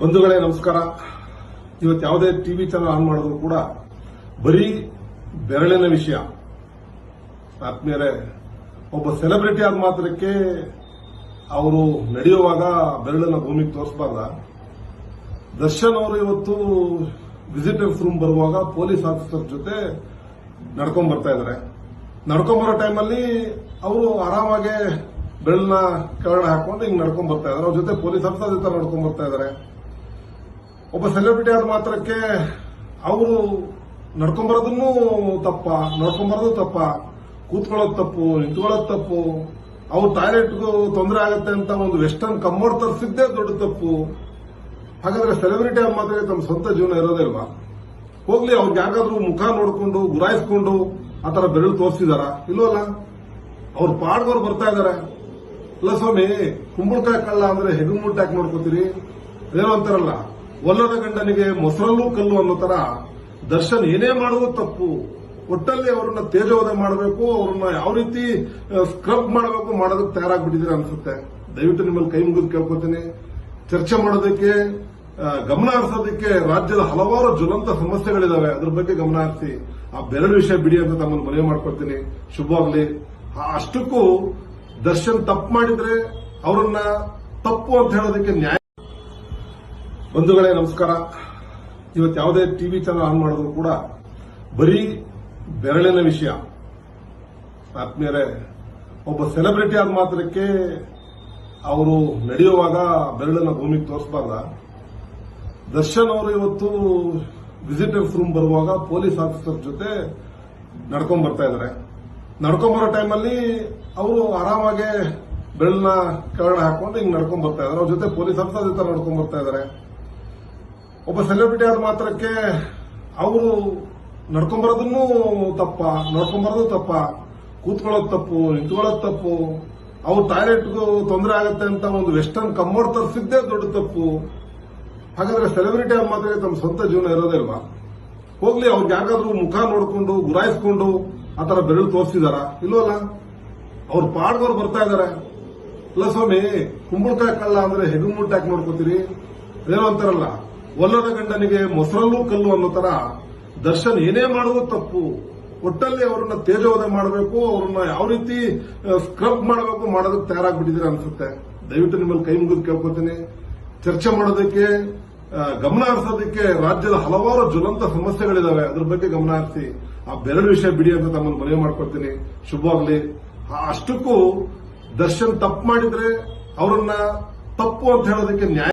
ಬಂಧುಗಳೇ, ನಮಸ್ಕಾರ. ಇವತ್ತು ಯಾವುದೇ ಟಿವಿ ಚಾನಲ್ ಆನ್ ಮಾಡಿದ್ರು ಕೂಡ ಬರೀ ಬೆರಳಿನ ವಿಷಯ. ಆತ್ಮೀಯರೇ, ಒಬ್ಬ ಸೆಲೆಬ್ರಿಟಿ ಆದ ಮಾತ್ರಕ್ಕೆ ಅವರು ನಡೆಯುವಾಗ ಬೆರಳನ್ನ ಭೂಮಿಗೆ ತೋರಿಸಬಾರ್ದ? ದರ್ಶನ್ ಅವರು ಇವತ್ತು ವಿಸಿಟರ್ಸ್ ರೂಮ್ ಬರುವಾಗ ಪೊಲೀಸ್ ಆಫೀಸರ್ ಜೊತೆ ನಡ್ಕೊಂಡ್ ಬರ್ತಾ ಇದ್ದಾರೆ. ನಡ್ಕೊಂಡ್ ಬರೋ ಟೈಮಲ್ಲಿ ಅವರು ಆರಾಮಾಗೆ ಬೆರಳನ್ನ ಕೆಳಗಡೆ ಹಾಕೊಂಡು ಹಿಂಗೆ ನಡ್ಕೊಂಡ್ ಬರ್ತಾ ಇದಾರೆ ಅವ್ರ ಜೊತೆ ಪೊಲೀಸ್ ಆಫೀಸರ್ ಜೊತೆ ನಡ್ಕೊಂಡ್ ಬರ್ತಾ ಇದ್ದಾರೆ. ಒಬ್ಬ ಸೆಲೆಬ್ರಿಟಿ ಆದ ಮಾತ್ರಕ್ಕೆ ಅವರು ನಡ್ಕೊಂಬರೋದನ್ನು ತಪ್ಪ, ನಡ್ಕೊಂಬರೋದು ತಪ್ಪ, ಕೂತ್ಕೊಳ್ಳೋದು ತಪ್ಪು, ನಿಂತ್ಕೊಳ್ಳೋದು ತಪ್ಪು, ಅವ್ರ ಟಾಯ್ಲೆಟ್ಗೂ ತೊಂದರೆ ಆಗುತ್ತೆ ಅಂತ ಒಂದು ವೆಸ್ಟರ್ನ್ ಕಮ್ಮೋಡ್ ತರಿಸಿದ್ದೇ ದೊಡ್ಡ ತಪ್ಪು. ಹಾಗಾದ್ರೆ ಸೆಲೆಬ್ರಿಟಿ ಆದ ಮಾತ್ರ ತಮ್ಮ ಸ್ವಂತ ಜೀವನ ಇರೋದಿಲ್ವಾ ಹೋಗ್ಲಿ, ಅವ್ರಿಗೆ ಯಾಕಾದ್ರೂ ಮುಖ ನೋಡ್ಕೊಂಡು, ಗುರಾಯಿಸ್ಕೊಂಡು ಆ ತರ ಬೆರಳು ತೋರಿಸಿದಾರ? ಇಲ್ವಲ್ಲ? ಅವ್ರ ಪಾಡ್ದವ್ರು ಬರ್ತಾ ಇದಾರೆ. ಇಲ್ಲ ಸ್ವಾಮಿ, ಕುಂಬಳಕಾಯಿ ಕಳ್ಳ ಅಂದ್ರೆ ಹೆಗು ಮುಟ್ಟಾಕ್ ನೋಡ್ಕೋತೀರಿ. ಅದೇನೋ ಅಂತಾರಲ್ಲ. ಒಲ್ಲದ ಗಂಡನಿಗೆ ಮೊಸರಲ್ಲೂ ಕಲ್ಲು ಅನ್ನೋ ತರ ದರ್ಶನ್ ಏನೇ ಮಾಡುವುದು ತಪ್ಪು. ಒಟ್ಟಲ್ಲಿ ಅವರನ್ನ ತೇಜೋವಧೆ ಮಾಡಬೇಕು, ಅವ್ರನ್ನ ಯಾವ ರೀತಿ ಸ್ಕ್ರಬ್ ಮಾಡಬೇಕು ಮಾಡೋದಕ್ಕೆ ತಯಾರಾಗ್ಬಿಟ್ಟಿದ್ದೀರಾ ಅನ್ಸುತ್ತೆ. ದಯವಿಟ್ಟು ನಿಮ್ಮಲ್ಲಿ ಕೈ ಮುಗಿದು ಕೇಳ್ಕೊತೀನಿ. ಚರ್ಚೆ ಮಾಡೋದಕ್ಕೆ ಗಮನ ಹರಿಸೋದಕ್ಕೆ ರಾಜ್ಯದ ಹಲವಾರು ಜ್ವಲಂತ ಸಮಸ್ಯೆಗಳಿದಾವೆ. ಅದ್ರ ಬಗ್ಗೆ ಗಮನ ಹರಿಸಿ. ಆ ಬೆರಳು ವಿಷಯ ಬಿಡಿ ಅಂತ ತಮ್ಮನ್ನು ಮನವಿ ಮಾಡ್ಕೊಳ್ತೀನಿ. ಶುಭವಾಗ್ಲಿ. ಅಷ್ಟಕ್ಕೂ ದರ್ಶನ್ ತಪ್ಪು ಮಾಡಿದ್ರೆ ಅವರನ್ನ ತಪ್ಪು ಅಂತ ಹೇಳೋದಕ್ಕೆ ನ್ಯಾಯ ಬಂಧುಗಳೇ, ನಮಸ್ಕಾರ. ಇವತ್ತು ಯಾವುದೇ ಟಿವಿ ಚಾನಲ್ ಆನ್ ಮಾಡಿದ್ರು ಕೂಡ ಬರೀ ಬೆರಳಿನ ವಿಷಯ. ಆತ್ಮೀಯರೇ, ಒಬ್ಬ ಸೆಲೆಬ್ರಿಟಿ ಆದ ಮಾತ್ರಕ್ಕೆ ಅವರು ನಡೆಯುವಾಗ ಬೆರಳನ್ನ ಭೂಮಿಗೆ ತೋರಿಸಬಾರ್ದ. ದರ್ಶನ್ ಅವರು ಇವತ್ತು ವಿಸಿಟರ್ಸ್ ರೂಮ್ ಬರುವಾಗ ಪೊಲೀಸ್ ಆಫೀಸರ್ ಜೊತೆ ನಡ್ಕೊಂಡ್ ಬರ್ತಾ ಇದ್ದಾರೆ. ನಡ್ಕೊಂಡ್ ಬರೋ ಟೈಮಲ್ಲಿ ಅವರು ಆರಾಮಾಗಿ ಬೆರಳನ್ನ ಕೆಳಗಡೆ ಹಾಕೊಂಡು ಹಿಂಗ್ ನಡ್ಕೊಂಡ್ ಬರ್ತಾ ಇದ್ದಾರೆ. ಅವ್ರ ಜೊತೆ ಪೊಲೀಸ್ ಆಫೀಸರ್ ಜೊತೆ ನಡ್ಕೊಂಡ್ ಬರ್ತಾ ಇದ್ದಾರೆ. ಒಬ್ಬ ಸೆಲೆಬ್ರಿಟಿ ಆದ ಮಾತ್ರಕ್ಕೆ ಅವರು ನಡ್ಕೊಂಬರೋದನ್ನು ತಪ್ಪ, ನಡ್ಕೊಂಬರೋದು ತಪ್ಪ, ಕೂತ್ಕೊಳ್ಳೋದು ತಪ್ಪು, ನಿಂತ್ಕೊಳ್ಳೋದು ತಪ್ಪು, ಅವ್ರ ಟಾಯ್ಲೆಟ್ಗೂ ತೊಂದರೆ ಆಗುತ್ತೆ ಅಂತ ಒಂದು ವೆಸ್ಟರ್ನ್ ಕಂಬೋರ್ಡ್ ತರಿಸಿದ್ದೇ ದೊಡ್ಡ ತಪ್ಪು. ಹಾಗಾದ್ರೆ ಸೆಲೆಬ್ರಿಟಿ ಆದ ಮಾತ್ರಕ್ಕೆ ತಮ್ಮ ಸ್ವಂತ ಜೀವನ ಇರೋದಿಲ್ವಾ ಹೋಗ್ಲಿ, ಅವ್ರಿಗೆ ಯಾಕಾದ್ರೂ ಮುಖ ನೋಡಿಕೊಂಡು, ಗುರಾಯಿಸ್ಕೊಂಡು ಆ ತರ ಬೆರಳು ತೋರಿಸಿದಾರ? ಇಲ್ವಲ್ಲ? ಅವ್ರು ಪಾಡ್ದವ್ರು ಬರ್ತಾ ಇದಾರೆ. ಇಲ್ಲ ಸ್ವಾಮಿ, ಕುಂಬಳಕಾಯಿ ಕಳ್ಳ ಅಂದ್ರೆ ಹೆಗ್ಗು ನೋಡ್ಕೋತೀರಿ? ಅದೇನೋ ಅಂತಾರಲ್ಲ. ಒಲ್ಲದ ಗಂಡನಿಗೆ ಮೊಸರಲ್ಲೂ ಕಲ್ಲು ಅನ್ನೋ ತರ ದರ್ಶನ್ ಏನೇ ಮಾಡೋದು ತಪ್ಪು. ಒಟ್ಟಲ್ಲಿ ಅವರನ್ನ ತೇಜೋವಧೆ ಮಾಡಬೇಕು, ಅವರನ್ನ ಯಾವ ರೀತಿ ಸ್ಕ್ರಬ್ ಮಾಡಬೇಕು ಮಾಡೋದಕ್ಕೆ ತಯಾರಾಗ್ಬಿಟ್ಟಿದ್ದೀರಾ ಅನ್ಸುತ್ತೆ. ದಯವಿಟ್ಟು ನಿಮ್ಮಲ್ಲಿ ಕೈ ಮುಗಿದು ಕೇಳ್ಕೊತೀನಿ ಚರ್ಚೆ ಮಾಡೋದಕ್ಕೆ ಗಮನ ಹರಿಸೋದಕ್ಕೆ ರಾಜ್ಯದ ಹಲವಾರು ಜ್ವಲಂತ ಸಮಸ್ಯೆಗಳಿದಾವೆ. ಅದ್ರ ಬಗ್ಗೆ ಗಮನ ಹರಿಸಿ. ಆ ಬೆರಳು ವಿಷಯ ಬಿಡಿ ಅಂತ ತಮ್ಮನ್ನು ಮನವಿ ಮಾಡ್ಕೊಳ್ತೀನಿ. ಶುಭವಾಗ್ಲಿ. ಅಷ್ಟಕ್ಕೂ ದರ್ಶನ್ ತಪ್ಪು ಮಾಡಿದ್ರೆ ಅವರನ್ನ ತಪ್ಪು ಅಂತ ಹೇಳೋದಕ್ಕೆ ನ್ಯಾಯ